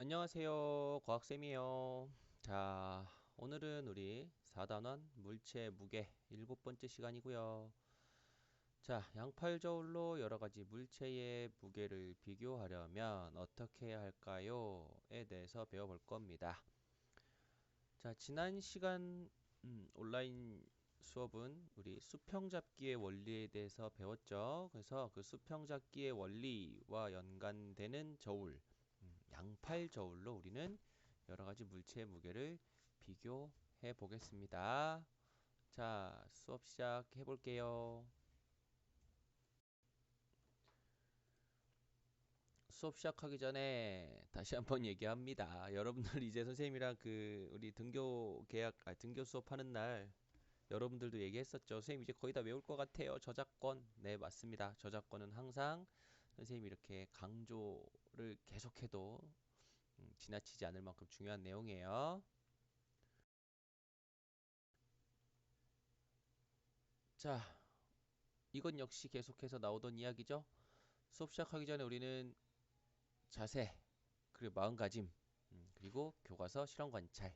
안녕하세요. 과학쌤이에요. 자, 오늘은 우리 4단원 물체 무게 일곱 번째 시간이고요. 자, 양팔 저울로 여러 가지 물체의 무게를 비교하려면 어떻게 해야 할까요? 에 대해서 배워볼 겁니다. 자, 지난 시간 음, 온라인 수업은 우리 수평 잡기의 원리에 대해서 배웠죠. 그래서 그 수평 잡기의 원리와 연관되는 저울 음, 양팔 저울로 우리는 여러 가지 물체의 무게를 비교해 보겠습니다. 자, 수업 시작해 볼게요. 수업 시작하기 전에 다시 한번 얘기합니다. 여러분들 이제 선생님이랑 그 우리 등교 계약, 아, 등교 수업하는 날 여러분들도 얘기했었죠. 선생님 이제 거의 다 외울 것 같아요. 저작권. 네, 맞습니다. 저작권은 항상 선생님이 이렇게 강조를 계속해도 음, 지나치지 않을 만큼 중요한 내용이에요. 자, 이건 역시 계속해서 나오던 이야기죠. 수업 시작하기 전에 우리는 자세, 그리고 마음가짐, 음, 그리고 교과서 실험 관찰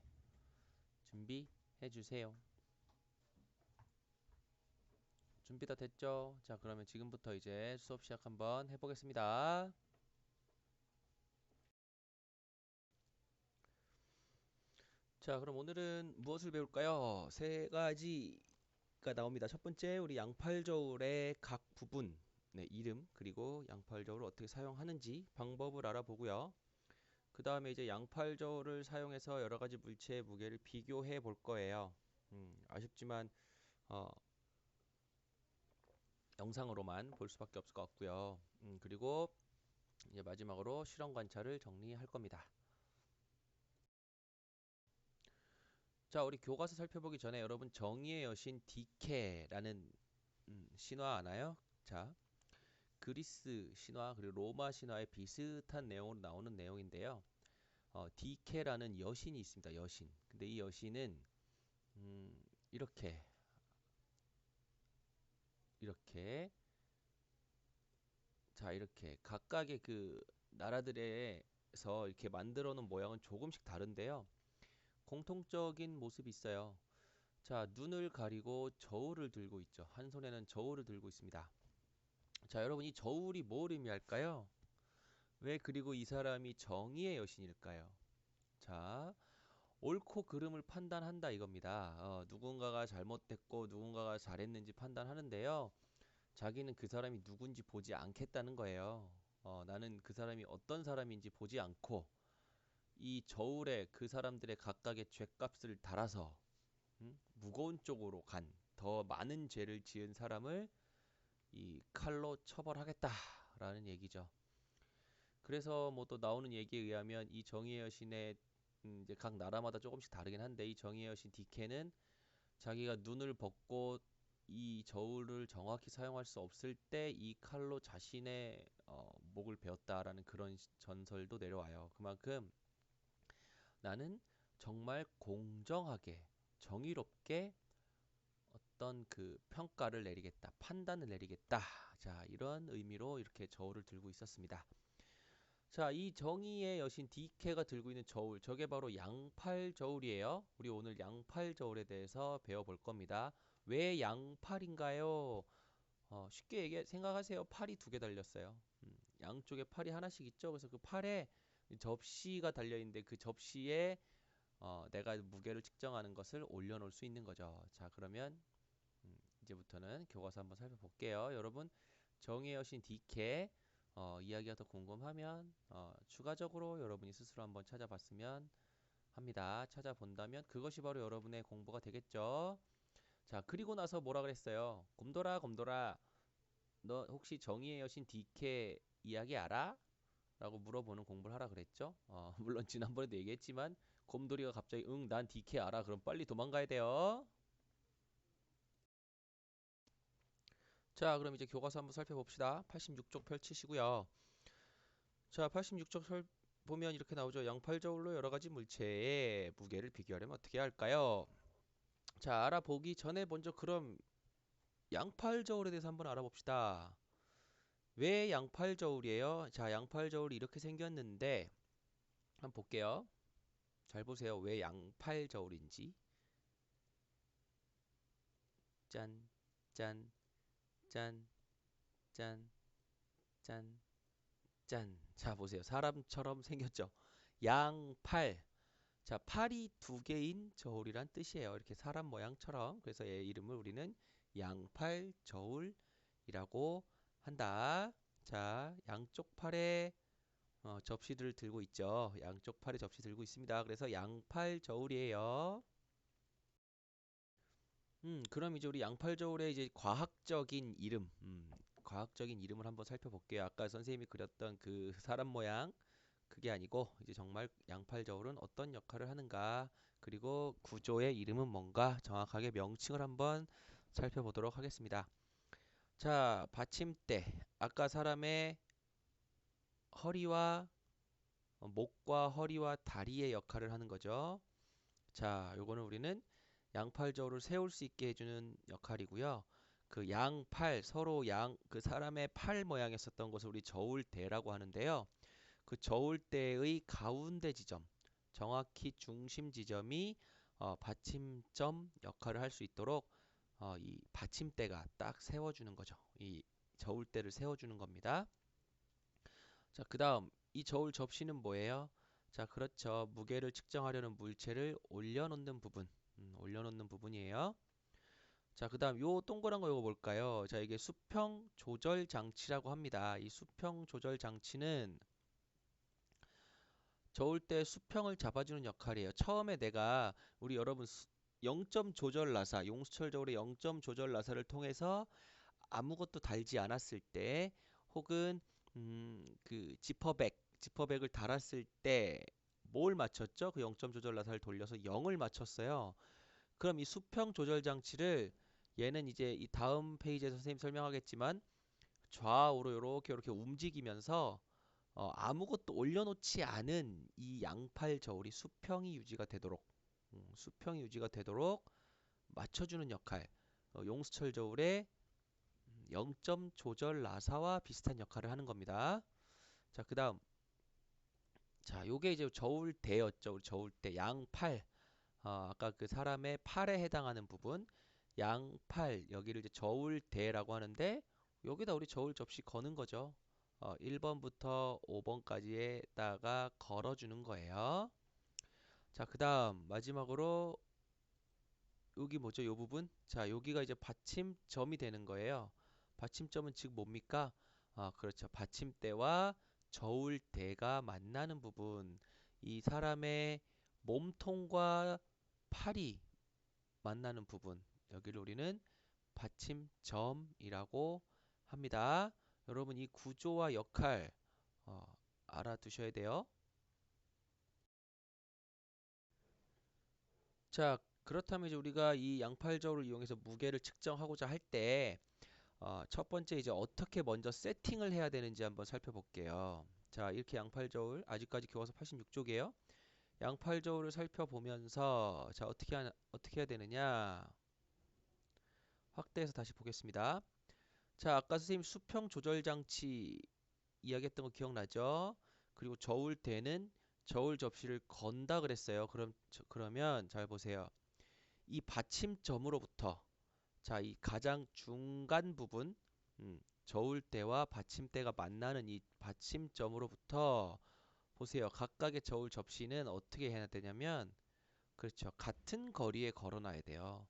준비해 주세요. 준비 다 됐죠? 자, 그러면 지금부터 이제 수업 시작 한번 해보겠습니다. 자, 그럼 오늘은 무엇을 배울까요? 세 가지가 나옵니다. 첫 번째, 우리 양팔 저울의 각 부분, 네, 이름, 그리고 양팔 저울을 어떻게 사용하는지 방법을 알아보고요. 그 다음에 이제 양팔 저울을 사용해서 여러 가지 물체의 무게를 비교해 볼 거예요. 음, 아쉽지만, 어, 영상으로만 볼 수밖에 없을 것 같고요. 음, 그리고 이제 마지막으로 실험 관찰을 정리할 겁니다. 자, 우리 교과서 살펴보기 전에 여러분 정의의 여신 디케라는 음, 신화 아나요? 자, 그리스 신화 그리고 로마 신화에 비슷한 내용으로 나오는 내용인데요. 어, 디케라는 여신이 있습니다. 여신. 근데 이 여신은 음, 이렇게 이렇게 자 이렇게 각각의 그 나라들에서 이렇게 만들어 놓은 모양은 조금씩 다른데요. 공통적인 모습이 있어요. 자 눈을 가리고 저울을 들고 있죠. 한 손에는 저울을 들고 있습니다. 자 여러분 이 저울이 뭘 의미할까요? 왜 그리고 이 사람이 정의의 여신일까요? 자 옳고 그름을 판단한다 이겁니다. 어, 누군가가 잘못됐고 누군가가 잘했는지 판단하는데요. 자기는 그 사람이 누군지 보지 않겠다는 거예요. 어, 나는 그 사람이 어떤 사람인지 보지 않고 이 저울에 그 사람들의 각각의 죄값을 달아서 음? 무거운 쪽으로 간 더 많은 죄를 지은 사람을 이 칼로 처벌하겠다라는 얘기죠. 그래서 뭐 또 나오는 얘기에 의하면 이 정의의 여신의 음, 이제 각 나라마다 조금씩 다르긴 한데 이 정의의 여신 디케는 자기가 눈을 벗고 이 저울을 정확히 사용할 수 없을 때 이 칼로 자신의 어, 목을 베었다라는 그런 전설도 내려와요. 그만큼 나는 정말 공정하게 정의롭게 어떤 그 평가를 내리겠다, 판단을 내리겠다. 자, 이런 의미로 이렇게 저울을 들고 있었습니다. 자, 이 정의의 여신 디케가 들고 있는 저울, 저게 바로 양팔 저울이에요. 우리 오늘 양팔 저울에 대해서 배워볼 겁니다. 왜 양팔인가요? 어, 쉽게 얘기해 생각하세요. 팔이 두 개 달렸어요. 음, 양쪽에 팔이 하나씩 있죠. 그래서 그 팔에 접시가 달려 있는데 그 접시에 어, 내가 무게를 측정하는 것을 올려놓을 수 있는 거죠. 자, 그러면 음, 이제부터는 교과서 한번 살펴볼게요. 여러분, 정의의 여신 디케 어, 이야기가 더 궁금하면 어, 추가적으로 여러분이 스스로 한번 찾아봤으면 합니다. 찾아본다면 그것이 바로 여러분의 공부가 되겠죠. 자, 그리고 나서 뭐라 그랬어요? 곰돌아, 곰돌아, 너 혹시 정의의 여신 디케 이야기 알아? 라고 물어보는 공부를 하라 그랬죠. 어, 물론 지난번에도 얘기했지만 곰돌이가 갑자기 응, 난 디케 알아. 그럼 빨리 도망가야 돼요. 자, 그럼 이제 교과서 한번 살펴봅시다. 86쪽 펼치시고요. 자, 86쪽 설 보면 이렇게 나오죠. 양팔저울로 여러 가지 물체의 무게를 비교하려면 어떻게 할까요? 자, 알아보기 전에 먼저 그럼 양팔저울에 대해서 한번 알아봅시다. 왜 양팔저울이에요? 자, 양팔저울이 이렇게 생겼는데 한번 볼게요. 잘 보세요. 왜 양팔 저울인지. 짠, 짠, 짠, 짠, 짠, 짠. 자, 보세요. 사람처럼 생겼죠? 양팔. 자, 팔이 두 개인 저울이란 뜻이에요. 이렇게 사람 모양처럼. 그래서 얘 이름을 우리는 양팔 저울이라고 한다. 자, 양쪽 팔에 어, 접시들을 들고 있죠. 양쪽 팔에 접시 들고 있습니다. 그래서 양팔 저울이에요. 음, 그럼 이제 우리 양팔 저울의 이제 과학적인 이름, 음, 과학적인 이름을 한번 살펴볼게요. 아까 선생님이 그렸던 그 사람 모양, 그게 아니고 이제 정말 양팔 저울은 어떤 역할을 하는가, 그리고 구조의 이름은 뭔가 정확하게 명칭을 한번 살펴보도록 하겠습니다. 자, 받침대. 아까 사람의 허리와 어, 목과 허리와 다리의 역할을 하는 거죠. 자, 요거는 우리는 양팔 저울을 세울 수 있게 해주는 역할이고요. 그 양팔 서로 양 그 사람의 팔 모양에 썼던 것을 우리 저울대라고 하는데요. 그 저울대의 가운데 지점, 정확히 중심 지점이 어, 받침점 역할을 할 수 있도록 어, 이 받침대가 딱 세워주는 거죠. 이 저울대를 세워주는 겁니다. 자, 그 다음 이 저울 접시는 뭐예요? 자, 그렇죠. 무게를 측정하려는 물체를 올려놓는 부분. 음, 올려놓는 부분이에요. 자, 그 다음 요 동그란 거 이거 뭘까요? 자, 이게 수평 조절 장치라고 합니다. 이 수평 조절 장치는 저울 때 수평을 잡아주는 역할이에요. 처음에 내가 우리 여러분 0점 조절 나사, 용수철 저울의 0점 조절 나사를 통해서 아무것도 달지 않았을 때 혹은 음, 그 지퍼백, 지퍼백을 달았을 때 뭘 맞췄죠? 그 0점 조절 나사를 돌려서 0을 맞췄어요. 그럼 이 수평 조절 장치를 얘는 이제 이 다음 페이지에서 선생님 설명하겠지만 좌우로 이렇게 이렇게 움직이면서 어, 아무것도 올려놓지 않은 이 양팔 저울이 수평이 유지가 되도록 음, 수평이 유지가 되도록 맞춰주는 역할 어, 용수철 저울의 0점 조절 나사와 비슷한 역할을 하는 겁니다. 자, 그 다음 자, 요게 이제 저울대였죠. 저울대 양팔 어, 아까 그 사람의 팔에 해당하는 부분 양팔 여기를 이제 저울대라고 하는데 여기다 우리 저울 접시 거는 거죠. 어, 1번부터 5번까지에다가 걸어주는 거예요. 자, 그 다음 마지막으로 여기 뭐죠? 요 부분? 자, 여기가 이제 받침점이 되는 거예요. 받침점은 즉 뭡니까? 아, 그렇죠. 받침대와 저울대가 만나는 부분. 이 사람의 몸통과 팔이 만나는 부분. 여기를 우리는 받침점이라고 합니다. 여러분 이 구조와 역할 어, 알아두셔야 돼요. 자, 그렇다면 이제 우리가 이 양팔저울을 이용해서 무게를 측정하고자 할 때, 어, 첫 번째 이제 어떻게 먼저 세팅을 해야 되는지 한번 살펴볼게요. 자, 이렇게 양팔 저울, 아직까지 교과서 86쪽이에요. 양팔 저울을 살펴보면서, 자, 어떻게, 하, 어떻게 해야 되느냐. 확대해서 다시 보겠습니다. 자, 아까 선생님 수평 조절 장치 이야기했던 거 기억나죠? 그리고 저울대는 저울 접시를 건다 그랬어요. 그럼 저, 그러면 잘 보세요. 이 받침점으로부터 자, 이 가장 중간 부분 음, 저울대와 받침대가 만나는 이 받침점으로부터 보세요. 각각의 저울 접시는 어떻게 해야 되냐면 그렇죠. 같은 거리에 걸어놔야 돼요.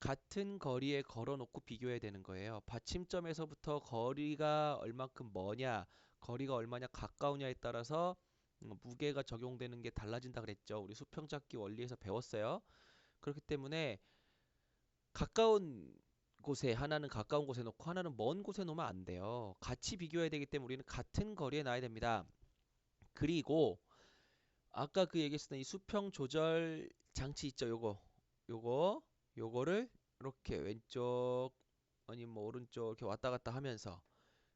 같은 거리에 걸어놓고 비교해야 되는 거예요. 받침점에서부터 거리가 얼만큼 머냐, 거리가 얼마냐 가까우냐에 따라서 음, 무게가 적용되는 게 달라진다 그랬죠. 우리 수평잡기 원리에서 배웠어요. 그렇기 때문에 가까운 곳에 하나는 가까운 곳에 놓고 하나는 먼 곳에 놓으면 안 돼요. 같이 비교해야 되기 때문에 우리는 같은 거리에 놔야 됩니다. 그리고 아까 그 얘기했었던 이 수평 조절 장치 있죠. 요거 요거 요거를 이렇게 왼쪽 아니면 뭐 오른쪽 이렇게 왔다 갔다 하면서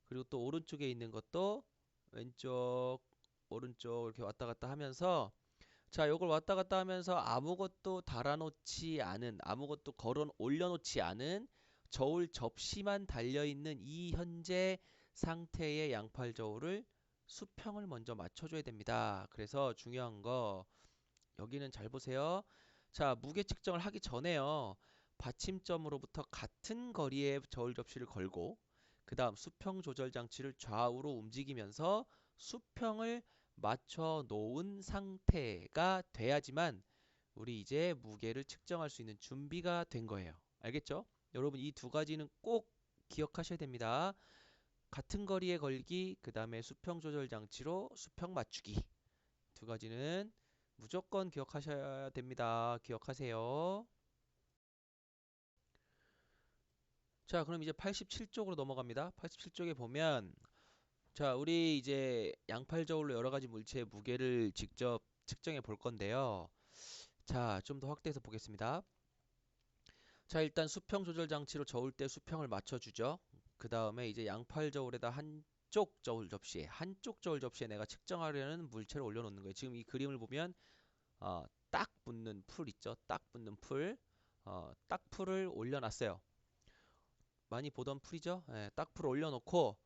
그리고 또 오른쪽에 있는 것도 왼쪽 오른쪽 이렇게 왔다 갔다 하면서 자 요걸 왔다 갔다 하면서 아무것도 달아놓지 않은 아무것도 걸어 올려놓지 않은 저울 접시만 달려있는 이 현재 상태의 양팔 저울을 수평을 먼저 맞춰줘야 됩니다. 그래서 중요한 거 여기는 잘 보세요. 자, 무게 측정을 하기 전에요. 받침점으로부터 같은 거리의 저울 접시를 걸고 그 다음 수평 조절 장치를 좌우로 움직이면서 수평을 맞춰 놓은 상태가 돼야지만 우리 이제 무게를 측정할 수 있는 준비가 된 거예요. 알겠죠? 여러분 이 두 가지는 꼭 기억하셔야 됩니다. 같은 거리에 걸기, 그 다음에 수평 조절 장치로 수평 맞추기. 두 가지는 무조건 기억하셔야 됩니다. 기억하세요. 자, 그럼 이제 87쪽으로 넘어갑니다. 87쪽에 보면 자, 우리 이제 양팔 저울로 여러 가지 물체의 무게를 직접 측정해 볼 건데요. 자, 좀 더 확대해서 보겠습니다. 자, 일단 수평 조절 장치로 저울 때 수평을 맞춰 주죠. 그 다음에 이제 양팔 저울에다 한쪽 저울 접시에 한쪽 저울 접시에 내가 측정하려는 물체를 올려놓는 거예요. 지금 이 그림을 보면 어, 딱 붙는 풀 있죠. 딱 붙는 풀, 어, 딱 풀을 올려놨어요. 많이 보던 풀이죠. 예, 딱 풀을 올려놓고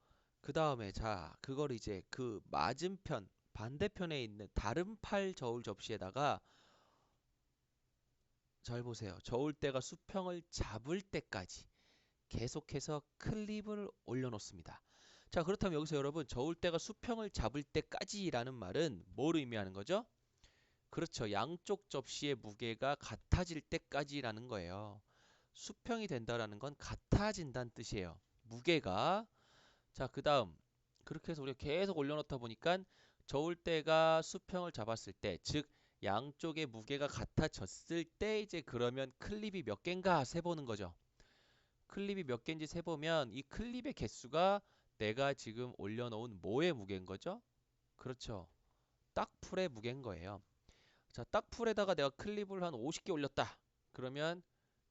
그 다음에 자 그걸 이제 그 맞은편 반대편에 있는 다른 팔 저울 접시에다가 잘 보세요. 저울대가 수평을 잡을 때까지 계속해서 클립을 올려놓습니다. 자 그렇다면 여기서 여러분 저울대가 수평을 잡을 때까지라는 말은 뭘 의미하는 거죠? 그렇죠. 양쪽 접시의 무게가 같아질 때까지라는 거예요. 수평이 된다라는 건 같아진다는 뜻이에요. 무게가 자 그 다음 그렇게 해서 우리가 계속 올려놓다 보니까 저울대가 수평을 잡았을 때 즉 양쪽의 무게가 같아졌을 때 이제 그러면 클립이 몇 개인가 세보는 거죠. 클립이 몇 개인지 세보면 이 클립의 개수가 내가 지금 올려놓은 뭐의 무게인 거죠? 그렇죠. 딱풀의 무게인 거예요. 자, 딱풀에다가 내가 클립을 한 50개 올렸다. 그러면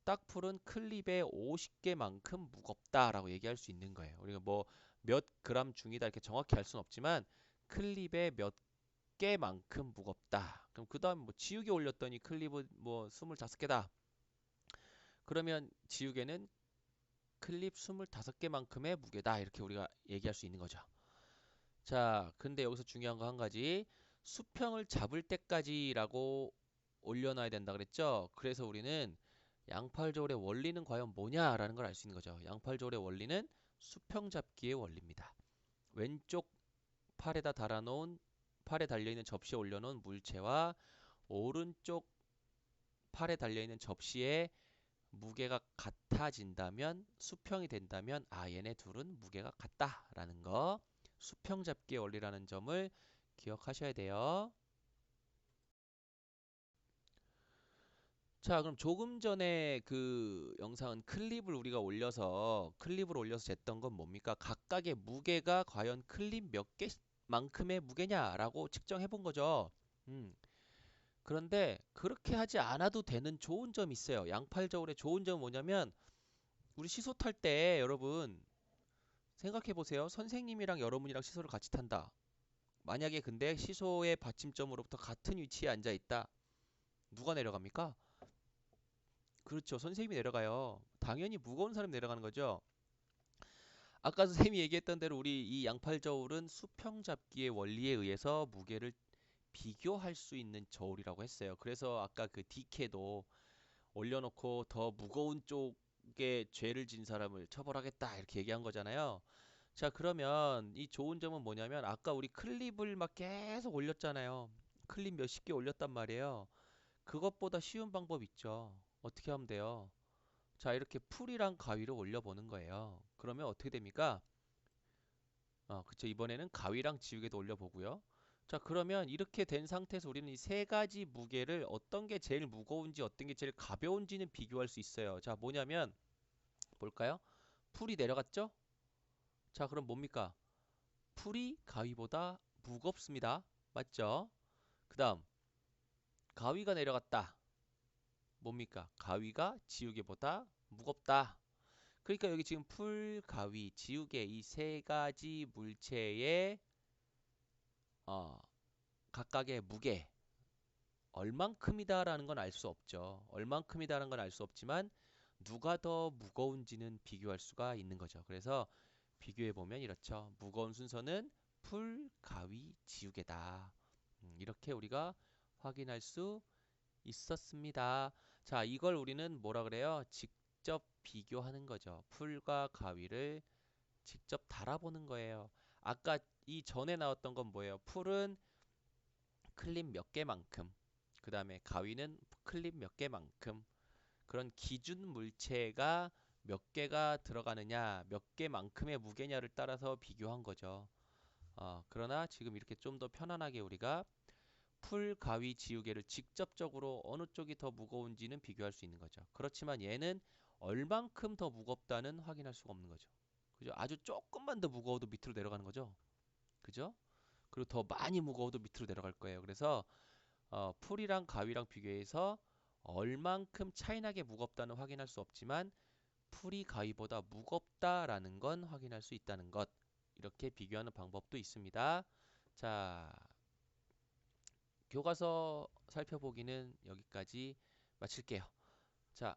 딱풀은 클립의 50개만큼 무겁다라고 얘기할 수 있는 거예요. 우리가 뭐 몇 그램 중이다 이렇게 정확히 알 수는 없지만 클립의 몇 개만큼 무겁다. 그럼 그 다음 뭐 지우개 올렸더니 클립은 뭐 25개다. 그러면 지우개는 클립 25개만큼의 무게다. 이렇게 우리가 얘기할 수 있는 거죠. 자, 근데 여기서 중요한 거 한 가지. 수평을 잡을 때까지라고 올려놔야 된다 그랬죠? 그래서 우리는 양팔 저울의 원리는 과연 뭐냐라는 걸 알 수 있는 거죠. 양팔 저울의 원리는 수평 잡기의 원리입니다. 왼쪽 팔에다 달아놓은 팔에 달려있는 접시에 올려놓은 물체와 오른쪽 팔에 달려있는 접시의 무게가 같아진다면 수평이 된다면 아 얘네 둘은 무게가 같다라는 거 수평 잡기의 원리라는 점을 기억하셔야 돼요. 자, 그럼 조금 전에 그 영상은 클립을 우리가 올려서 클립을 올려서 쟀던 건 뭡니까? 각각의 무게가 과연 클립 몇 개만큼의 무게냐라고 측정해 본 거죠. 음. 그런데 그렇게 하지 않아도 되는 좋은 점이 있어요. 양팔 저울의 좋은 점은 뭐냐면 우리 시소 탈 때 여러분 생각해 보세요. 선생님이랑 여러분이랑 시소를 같이 탄다. 만약에 근데 시소의 받침점으로부터 같은 위치에 앉아 있다. 누가 내려갑니까? 그렇죠. 선생님이 내려가요. 당연히 무거운 사람이 내려가는 거죠. 아까 선생님이 얘기했던 대로 우리 이 양팔 저울은 수평 잡기의 원리에 의해서 무게를 비교할 수 있는 저울이라고 했어요. 그래서 아까 그 DK도 올려놓고 더 무거운 쪽에 죄를 진 사람을 처벌하겠다 이렇게 얘기한 거잖아요. 자 그러면 이 좋은 점은 뭐냐면 아까 우리 클립을 막 계속 올렸잖아요. 클립 몇십 개 올렸단 말이에요. 그것보다 쉬운 방법 있죠. 어떻게 하면 돼요? 자, 이렇게 풀이랑 가위를 올려보는 거예요. 그러면 어떻게 됩니까? 어, 그쵸. 이번에는 가위랑 지우개도 올려보고요. 자, 그러면 이렇게 된 상태에서 우리는 이 세 가지 무게를 어떤 게 제일 무거운지 어떤 게 제일 가벼운지는 비교할 수 있어요. 자, 뭐냐면 볼까요? 풀이 내려갔죠? 자, 그럼 뭡니까? 풀이 가위보다 무겁습니다. 맞죠? 그 다음 가위가 내려갔다. 뭡니까? 가위가 지우개보다 무겁다. 그러니까 여기 지금 풀, 가위, 지우개 이 세 가지 물체의 어, 각각의 무게 얼만큼이다라는 건 알 수 없죠. 얼만큼이다라는 건 알 수 없지만 누가 더 무거운지는 비교할 수가 있는 거죠. 그래서 비교해 보면 이렇죠. 무거운 순서는 풀, 가위, 지우개다. 음, 이렇게 우리가 확인할 수 있었습니다. 자, 이걸 우리는 뭐라 그래요? 직접 비교하는 거죠. 풀과 가위를 직접 달아보는 거예요. 아까 이 전에 나왔던 건 뭐예요? 풀은 클립 몇 개만큼, 그 다음에 가위는 클립 몇 개만큼, 그런 기준 물체가 몇 개가 들어가느냐, 몇 개만큼의 무게냐를 따라서 비교한 거죠. 어, 그러나 지금 이렇게 좀 더 편안하게 우리가 풀, 가위, 지우개를 직접적으로 어느 쪽이 더 무거운지는 비교할 수 있는 거죠. 그렇지만 얘는 얼만큼 더 무겁다는 확인할 수가 없는 거죠. 그죠? 아주 조금만 더 무거워도 밑으로 내려가는 거죠. 그죠? 그리고 더 많이 무거워도 밑으로 내려갈 거예요. 그래서 어, 풀이랑 가위랑 비교해서 얼만큼 차이나게 무겁다는 확인할 수 없지만 풀이 가위보다 무겁다라는 건 확인할 수 있다는 것. 이렇게 비교하는 방법도 있습니다. 자, 교과서 살펴보기는 여기까지 마칠게요. 자,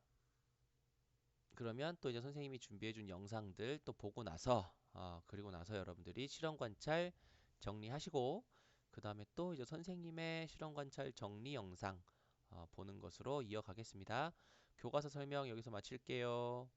그러면 또 이제 선생님이 준비해준 영상들 또 보고 나서 어, 그리고 나서 여러분들이 실험 관찰 정리하시고 그 다음에 또 이제 선생님의 실험 관찰 정리 영상 어, 보는 것으로 이어가겠습니다. 교과서 설명 여기서 마칠게요.